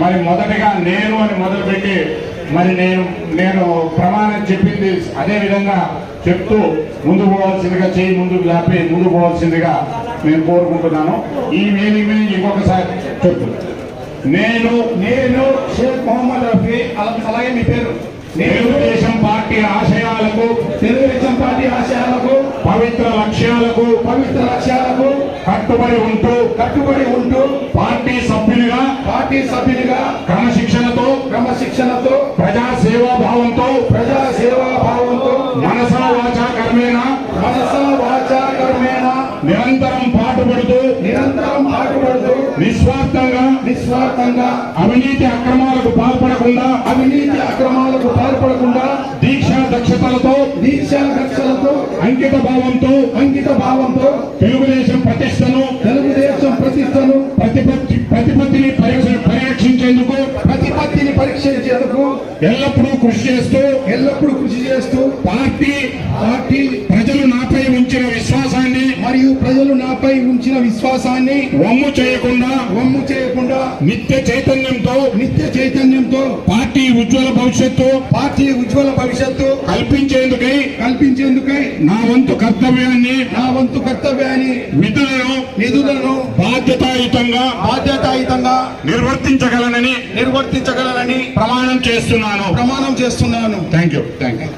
మరి మొదటగా నేను అని మొదలుపెట్టి మరి నేను నేను ప్రమాణం చెప్పింది అదే విధంగా చెప్తూ ముందు పోవాల్సిందిగా చేయి ముందుకు జాపి ముందు పోవాల్సిందిగా నేను కోరుకుంటున్నాను. ఈ వేదిక మీద ఇంకొకసారి చెప్పు. నేను నేను షేక్ మొహమ్మద్ రఫీ అలా- అలాగే మీ పేరు. తెలుగుదేశం పార్టీ ఆశయాలకు తెలుగుదేశం పార్టీ ఆశయాలకు పవిత్ర లక్ష్యాలకు పవిత్ర లక్ష్యాలకు కట్టుబడి ఉంటూ కట్టుబడి ఉంటూ పార్టీ పార్టీ సభ్యునిగా క్రమశిక్షణతో క్రమశిక్షణతో ప్రజా సేవా భావంతో ప్రజా సేవా భావంతో మనసా వాచా కర్మేణ మనస వాచ కర్మేణ నిరంతరం పాటుపడుతూ నిరంతరం పాటుపడుతూ నిస్వార్థంగా నిస్వార్థంగా అవినీతి అక్రమాలకు పాల్పడకుండా అవినీతి అక్రమాలకు పాల్పడకుండా దీక్షా దక్షతలతో దీక్షా రక్షలతో అంకిత భావంతో అంకిత భావంతో తెలుగుదేశం ప్రతిష్టను తెలుగుదేశం ప్రతిష్టను ప్రతిపత్తి ఎల్లప్పుడూ కృషి చేస్తూ ఎల్లప్పుడూ కృషి చేస్తూ పార్టీ పార్టీ మరియు ప్రజలు నాపై ఉంచిన విశ్వాసాన్ని వమ్ము చేయకుండా వమ్ము చేయకుండా నిత్య చైతన్యంతో నిత్య చైతన్యంతో పార్టీ ఉజ్వల భవిష్యత్తు పార్టీ ఉజ్వల భవిష్యత్తు కల్పించేందుకై కల్పించేందుకై నా వంతు కర్తవ్యాన్ని నా వంతు కర్తవ్యాన్ని విధులను నిధులను బాధ్యతాయుతంగా బాధ్యతాయుతంగా నిర్వర్తించగలనని నిర్వర్తించగలనని ప్రమాణం చేస్తున్నాను. ప్రమాణం చేస్తున్నాను. Thank you thank you